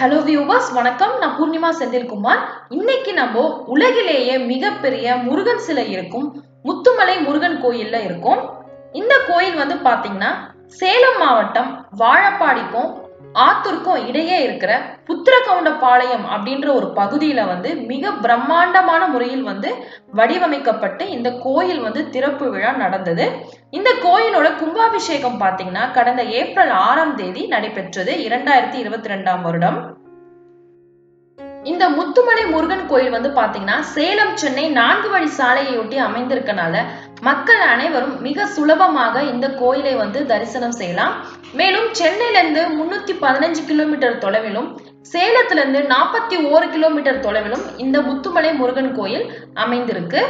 Hello viewers வணக்கம். நான் பூர்ணிமா செந்தில்குமார். இன்னைக்கு நம்ம உலகிலேயே மிகப்பெரிய முருகன் சிலை இருக்கும். முத்துமலை முருகன் கோயில்ல இருக்கும். இந்த கோயில் வந்து பாத்தீங்கன்னா சேலம் மாவட்டம் வாழப்பாடிக்கும் ஆத்தூருக்கும் இடையே இருக்கிற புத்திரகவுண்டபாளையம் அப்படின்ற ஒரு பகுதியில வந்து மிக பிரம்மாண்டமான முறையில் வந்து வடிவமைக்கப்பட்டு இந்த கோயில் வந்து திறப்பு விழா நடந்தது. இந்த கோயிலோட கும்பாபிஷேகம் பாத்தீங்கன்னா கடந்த ஏப்ரல் ஆறாம் தேதி நடைபெற்றது இரண்டாயிரத்தி இருபத்தி ரெண்டாம் வருடம். இந்த முத்துமலை முருகன் கோயில் வந்து பாத்தீங்கன்னா சேலம் சென்னை நான்கு வழி சாலையொட்டி அமைந்திருக்கனால மக்கள் அனைவரும் மிக சுலபமாக இந்த கோயிலை வந்து தரிசனம் செய்யலாம். மேலும் சென்னையிலிருந்து முன்னூத்தி பதினஞ்சு கிலோமீட்டர் தொலைவிலும் சேலத்திலிருந்து நாற்பத்தி ஓரு கிலோமீட்டர் தொலைவிலும் இந்த முத்துமலை முருகன் கோயில் அமைந்திருக்கு.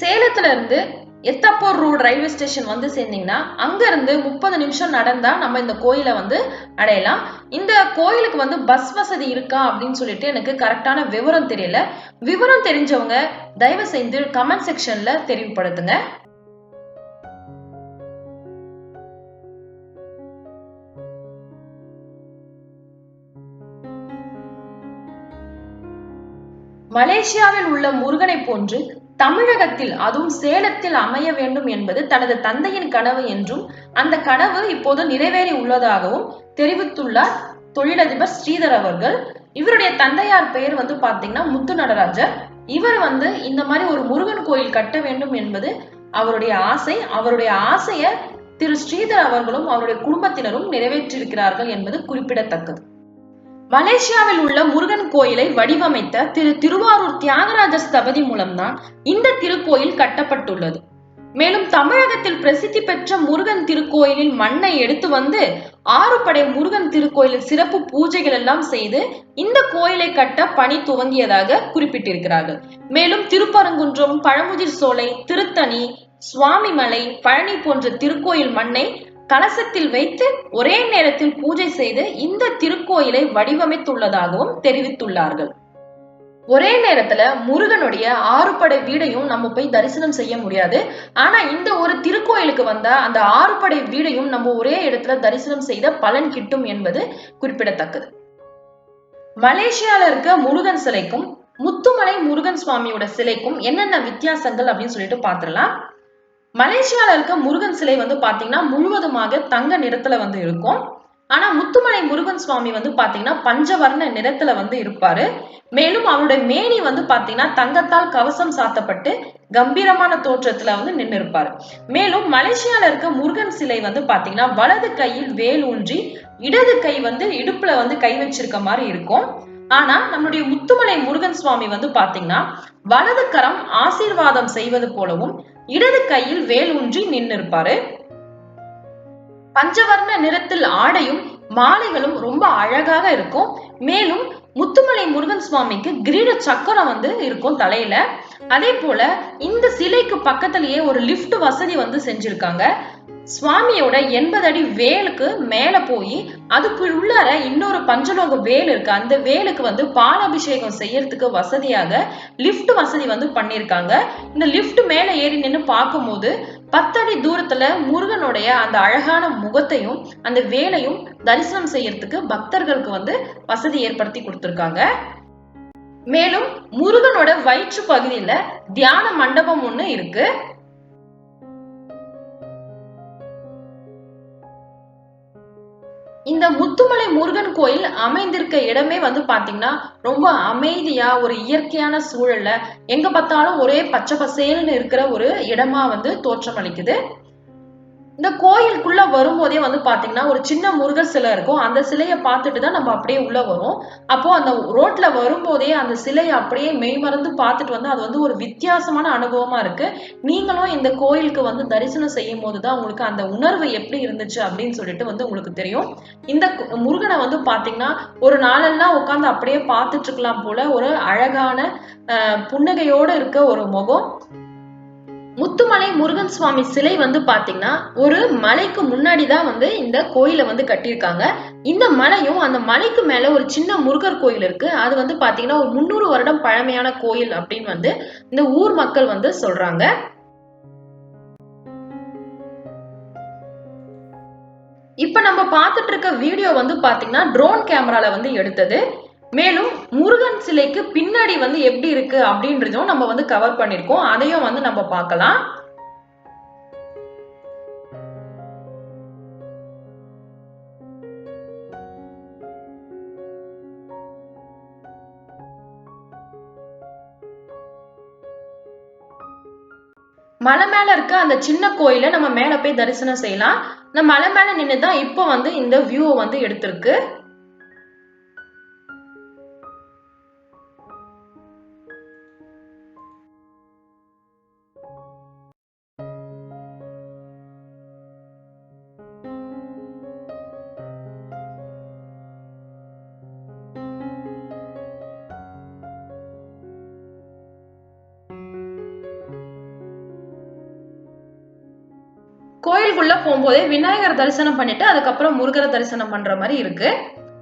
சேலத்திலிருந்து எத்தப்போர் எத்தப்பூர் ரோடு ரயில்வே ஸ்டேஷன் வந்து சேர்ந்தீங்கன்னா அங்கேருந்து முப்பது நிமிஷம் நடந்தால் நம்ம இந்த கோயிலை வந்து அடையலாம். இந்த கோயிலுக்கு வந்து பஸ் வசதி இருக்கா அப்படின்னு சொல்லிட்டு எனக்கு கரெக்டான விவரம் தெரியல. விவரம் தெரிஞ்சவங்க தயவு செய்து கமெண்ட் செக்ஷனில் தெரிவுபடுத்துங்க மலேசியாவில் உள்ள முருகனை போன்று தமிழகத்தில் அதுவும் சேலத்தில் அமைய வேண்டும் என்பது தனது தந்தையின் கனவு என்றும் அந்த கனவு இப்போது நிறைவேறி உள்ளதாகவும் தெரிவித்துள்ளார் தொழிலதிபர் ஸ்ரீதர் அவர்கள். இவருடைய தந்தையார் பெயர் வந்து பாத்தீங்கன்னா முத்து நடராஜர். இவர் வந்து இந்த மாதிரி ஒரு முருகன் கோயில் கட்ட வேண்டும் என்பது அவருடைய ஆசை. அவருடைய ஆசைய திரு ஸ்ரீதர் அவர்களும் அவருடைய குடும்பத்தினரும் நிறைவேற்றியிருக்கிறார்கள் என்பது குறிப்பிடத்தக்கது. மலேசியாவில் உள்ள முருகன் கோயிலை வடிவமைத்த திரு திருவாரூர் தியாகராஜ ஸ்தபதி மூலம்தான் இந்த திருக்கோயில் கட்டப்பட்டுள்ளது. மேலும் தமிழகத்தில் பிரசித்தி பெற்ற முருகன் திருக்கோயிலில் மண்ணை எடுத்து வந்து ஆறுபடை முருகன் திருக்கோயிலில் சிறப்பு பூஜைகள் எல்லாம் செய்து இந்த கோயிலை கட்ட பணி துவங்கியதாக குறிப்பிட்டிருக்கிறார்கள். மேலும் திருப்பரங்குன்றம் பழமுதிர் சோலை திருத்தணி சுவாமிமலை பழனி போன்ற திருக்கோயில் மண்ணை கலசத்தில் வைத்து ஒரே நேரத்தில் பூஜை செய்து இந்த திருக்கோயிலை வடிவமைத்துள்ளதாகவும் தெரிவித்துள்ளார்கள். ஒரே நேரத்துல முருகனுடைய ஆறுபடை வீடையும் நம்ம போய் தரிசனம் செய்ய முடியாது. ஆனா இந்த ஒரு திருக்கோயிலுக்கு வந்தா அந்த ஆறுபடை வீடையும் நம்ம ஒரே இடத்துல தரிசனம் செய்த பலன் கிட்டும் என்பது குறிப்பிடத்தக்கது. மலேசியால இருக்க முருகன் சிலைக்கும் முத்துமலை முருகன் சுவாமியோட சிலைக்கும் என்னென்ன வித்தியாசங்கள் அப்படின்னு சொல்லிட்டு பாத்திரலாம் மலேசியால இருக்க முருகன் சிலை வந்து பாத்தீங்கன்னா முழுவதுமாக தங்க நிறத்துல வந்து இருக்கும். ஆனா முத்துமலை முருகன் சுவாமி வந்து பாத்தீங்கன்னா பஞ்சவர்ண நிறத்துல வந்து இருப்பாரு. மேலும் அவருடைய மேனி வந்து பாத்தீங்கன்னா தங்கத்தால் கவசம் சாத்தப்பட்டு கம்பீரமான தோற்றத்துல வந்து நின்று இருப்பாரு மேலும் மலேசியால இருக்க முருகன் சிலை வந்து பாத்தீங்கன்னா வலது கையில் வேல் ஊன்றி இடது கை வந்து இடுப்புல வந்து கை வச்சிருக்க மாதிரி இருக்கும். ஆனா நம்மளுடைய முத்துமலை முருகன் சுவாமி வந்து பாத்தீங்கன்னா வலது கரம் ஆசீர்வாதம் செய்வது போலவும் இடது கையில் வேல் ஊன்றி நின்னிருப்பாரு. பஞ்சவர்ண நிறத்தில் ஆடையும் மாலைகளும் ரொம்ப அழகாக இருக்கும். மேலும் முத்துமலை முருகன் சுவாமிக்கு கிரீட சக்கரம் வந்து இருக்கும் தலையில. அதே போல இந்த சிலைக்கு பக்கத்திலேயே ஒரு லிஃப்ட் வசதி வந்து செஞ்சிருக்காங்க. சுவாமியோட எண்பது அடி வேலுக்கு மேல போய் அதுக்கு உள்ளார இன்னொரு பஞ்சலோக வேல் இருக்கு. அந்த வேலுக்கு வந்து பாலாபிஷேகம் செய்யறதுக்கு வசதியாக லிஃப்ட் வசதி வந்து பண்ணிருக்காங்க இந்த லிஃப்ட் மேல ஏறி நின்று பார்க்கும்போது பத்தடி தூரத்துல முருகனுடைய அந்த அழகான முகத்தையும் அந்த வேலையும் தரிசனம் செய்யறதுக்கு பக்தர்களுக்கு வந்து வசதி ஏற்படுத்தி கொடுத்துருக்காங்க. மேலும் முருகனோட வயிற்று பகுதியில தியான மண்டபம் ஒண்ணு இருக்கு. இந்த முத்துமலை முருகன் கோயில் அமைந்திருக்க இடமே வந்து பாத்தீங்கன்னா ரொம்ப அமைதியா ஒரு இயற்கையான சூழல்ல எங்க பார்த்தாலும் ஒரே பச்சை பசேல்னு இருக்கிற ஒரு இடமா வந்து தோற்றம் அளிக்குது இந்த கோயிலுக்குள்ள வரும்போதே வந்து பாத்தீங்கன்னா ஒரு சின்ன முருகர் சிலை இருக்கும். அந்த சிலையை பார்த்துட்டு தான் நம்ம அப்படியே உள்ள வரும். அப்போ அந்த ரோட்ல வரும்போதே அந்த சிலையை அப்படியே மெய்மறந்து பார்த்துட்டு வந்து அது வந்து ஒரு வித்தியாசமான அனுபவமா இருக்கு. நீங்களும் இந்த கோயிலுக்கு வந்து தரிசனம் செய்யும் போதுதான் உங்களுக்கு அந்த உணர்வு எப்படி இருந்துச்சு அப்படின்னு சொல்லிட்டு வந்து உங்களுக்கு தெரியும். இந்த முருகனை வந்து பாத்தீங்கன்னா ஒரு நாளெல்லாம் உட்காந்து அப்படியே பார்த்துட்டு இருக்கலாம் போல ஒரு அழகான புன்னகையோட இருக்க ஒரு முகம். முத்துமலை முருகன் சுவாமி சிலை வந்து பாத்தீங்கன்னா ஒரு மலைக்கு முன்னாடி தான் வந்து இந்த கோயிலை வந்து கட்டியிருக்காங்க. இந்த மலையும் அந்த மலைக்கு மேல ஒரு சின்ன முருகர் கோயில் இருக்கு. அது வந்து பாத்தீங்கன்னா ஒரு முன்னூறு வருடம் பழமையான கோயில் அப்படின்னு வந்து இந்த ஊர் மக்கள் வந்து சொல்றாங்க. இப்ப நம்ம பார்த்துட்டு இருக்க வீடியோ வந்து பாத்தீங்கன்னா ட்ரோன் கேமரால வந்து எடுத்தது. மேலும் முருகன் சிலைக்கு பின்னாடி வந்து எப்படி இருக்கு அப்படின்றதும் நம்ம வந்து கவர் பண்ணிருக்கோம் அதையும் வந்து நம்ம பார்க்கலாம். மலை மேல இருக்க அந்த சின்ன கோயில நம்ம மேல போய் தரிசனம் செய்யலாம். நம்ம மலை மேல நின்று தான் இப்போ வந்து இந்த வியூவை வந்து எடுத்திருக்கு. கோயிலுக்குள்ள போகும்போதே விநாயகர் தரிசனம் பண்ணிட்டு அதுக்கப்புறம் முருகரை தரிசனம் பண்ற மாதிரி இருக்கு.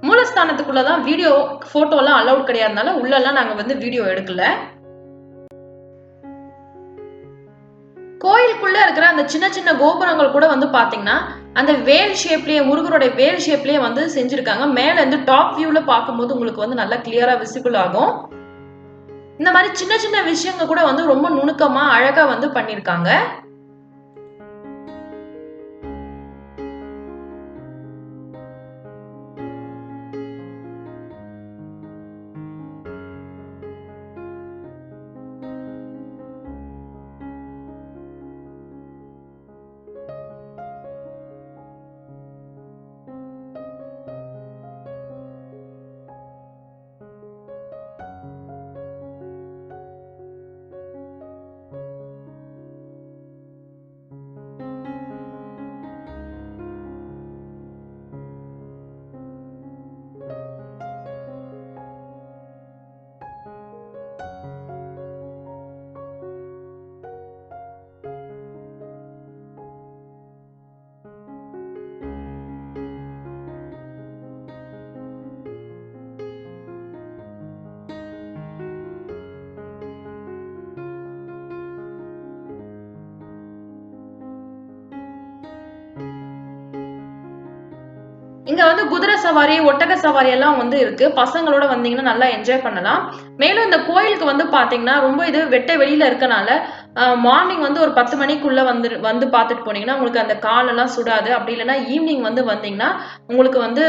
மூலஸ்தானத்துக்குள்ளதான் வீடியோ போட்டோலாம் அலௌட் கிடையாதுனால உள்ளெல்லாம் நாங்க வந்து வீடியோ எடுக்கல. கோயிலுக்குள்ள இருக்கிற அந்த சின்ன சின்ன கோபுரங்கள் கூட வந்து பாத்தீங்கன்னா அந்த வேல் ஷேப்லயே முருகருடைய வேல் ஷேப்லயே வந்து செஞ்சிருக்காங்க. மேல இருந்து டாப் வியூல பார்க்கும்போது உங்களுக்கு வந்து நல்லா கிளியரா விசிபிள் ஆகும். இந்த மாதிரி சின்ன சின்ன விஷயங்கள் கூட வந்து ரொம்ப நுணுக்கமா அழகா வந்து பண்ணிருக்காங்க. இங்க வந்து குதிரை சவாரி ஒட்டக சவாரி எல்லாம் வந்து இருக்கு. பசங்களோட வந்தீங்கன்னா நல்லா என்ஜாய் பண்ணலாம். மேலும் இந்த கோயிலுக்கு வந்து பாத்தீங்கன்னா ரொம்ப இது வெட்ட வெளியில இருக்கனால மார்னிங் வந்து ஒரு பத்து மணிக்குள்ள வந்து வந்து பார்த்துட்டு போனீங்கன்னா உங்களுக்கு அந்த காலெல்லாம் சுடாது. அப்படி இல்லைன்னா ஈவினிங் வந்து வந்தீங்கன்னா உங்களுக்கு வந்து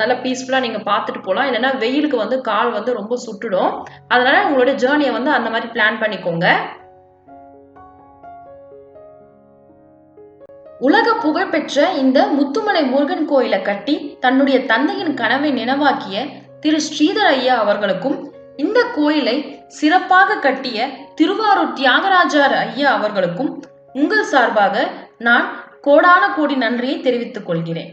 நல்லா பீஸ்ஃபுல்லா நீங்க பார்த்துட்டு போகலாம் இல்லைன்னா வெயிலுக்கு வந்து கால் வந்து ரொம்ப சுட்டுடும். அதனால உங்களோட ஜேர்னியை வந்து அந்த மாதிரி பிளான் பண்ணிக்கோங்க. உலக புகழ்பெற்ற இந்த முத்துமலை முருகன் கோயிலை கட்டி தன்னுடைய தந்தையின் கனவை நினைவாக்கிய திரு ஸ்ரீதர் ஐயா அவர்களுக்கும் இந்த கோயிலை சிறப்பாக கட்டிய திருவாரூர் தியாகராஜர் ஐயா அவர்களுக்கும் உங்கள் சார்பாக நான் கோடான கோடி நன்றியை தெரிவித்துக் கொள்கிறேன்.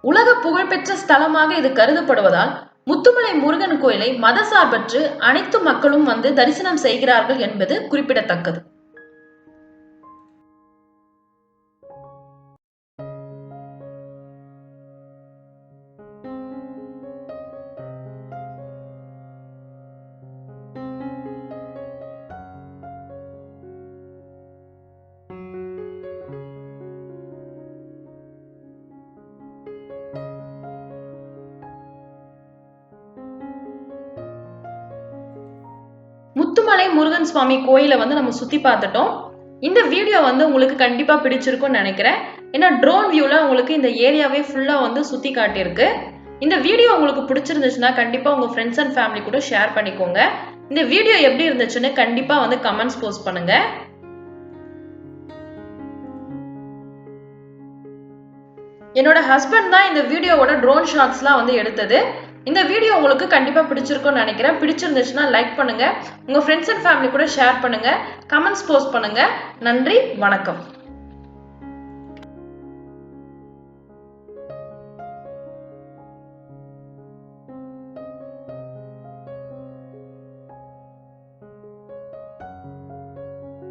உலக புகழ்பெற்ற ஸ்தலமாக இது கருதப்படுவதால் முத்துமலை முருகன் கோயிலை மதசார்பற்று அனைத்து மக்களும் வந்து தரிசனம் செய்கிறார்கள் என்பது குறிப்பிடத்தக்கது. முத்துமலை முருகன் சுவாமி கோயிலை வந்து நம்ம சுற்றி பார்த்துட்டோம். இந்த வீடியோ வந்து உங்களுக்கு கண்டிப்பாக பிடிச்சிருக்கும்னு நினைக்கிறேன். ஏன்னா ட்ரோன் வியூவில் உங்களுக்கு இந்த ஏரியாவே ஃபுல்லாக வந்து சுற்றி காட்டியிருக்கு. இந்த வீடியோ உங்களுக்கு பிடிச்சிருந்துச்சுன்னா கண்டிப்பாக உங்கள் ஃப்ரெண்ட்ஸ் அண்ட் ஃபேமிலி கூட ஷேர் பண்ணிக்கோங்க. இந்த வீடியோ எப்படி இருந்துச்சுன்னு கண்டிப்பாக வந்து கமெண்ட்ஸ் போஸ்ட் பண்ணுங்க. என்னோட ஹஸ்பண்ட் தான் இந்த வீடியோவோட ட்ரோன் ஷாட்ஸ்லாம் வந்து எடுத்தது. இந்த வீடியோ உங்களுக்கு கண்டிப்பாக பிடிச்சிருக்கும்னு நினைக்கிறேன். பிடிச்சிருந்துச்சுன்னா லைக் பண்ணுங்கள் உங்கள் ஃப்ரெண்ட்ஸ் அண்ட் ஃபேமிலி கூட ஷேர் பண்ணுங்கள் கமெண்ட்ஸ் போஸ்ட் பண்ணுங்கள் நன்றி வணக்கம்.